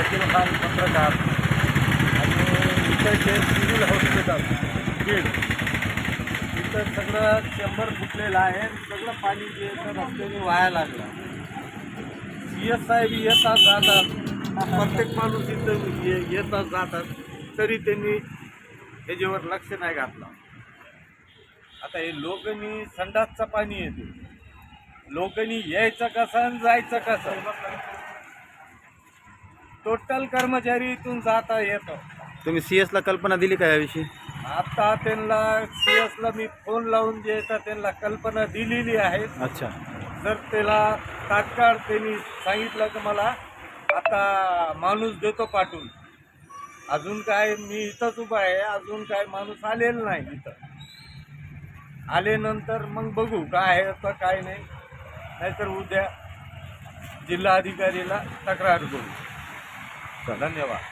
शकील खान पत्रकार? आणि इथं सिव्हिल हॉस्पिटल बीड इथं सगळं चेंबर फुटलेलं आहे. सगळं पाणी जे येतं रस्त्याने वाया लागलं. सी एस साहेब येतात जातात प्रत्येक माणूस इथं ये- येतात जातात तरी त्यांनी ह्याच्यावर लक्ष नाही घातलं. आता हे लोकांनी संडासचं पाणी येते. लोकांनी यायचं कसं आणि जायचं कसं? टोटल कर्मचारी इथून जाता येतं. तुम्ही सी एसला कल्पना दिली का याविषयी? आता त्यांना सी एसला मी फोन लावून जे येतं त्यांना कल्पना दिलेली आहे. अच्छा. तर त्याला तात्काळ त्यांनी सांगितलं की मला आता माणूस देतो पाठवून. अजून काय मी इथंच उभा आहे अजून काय माणूस आलेला नाही इथं. आल्यानंतर मग बघू काय आहे तर काय नाही. नाहीतर उद्या जिल्हाधिकारीला तक्रार करू. 简单点吧。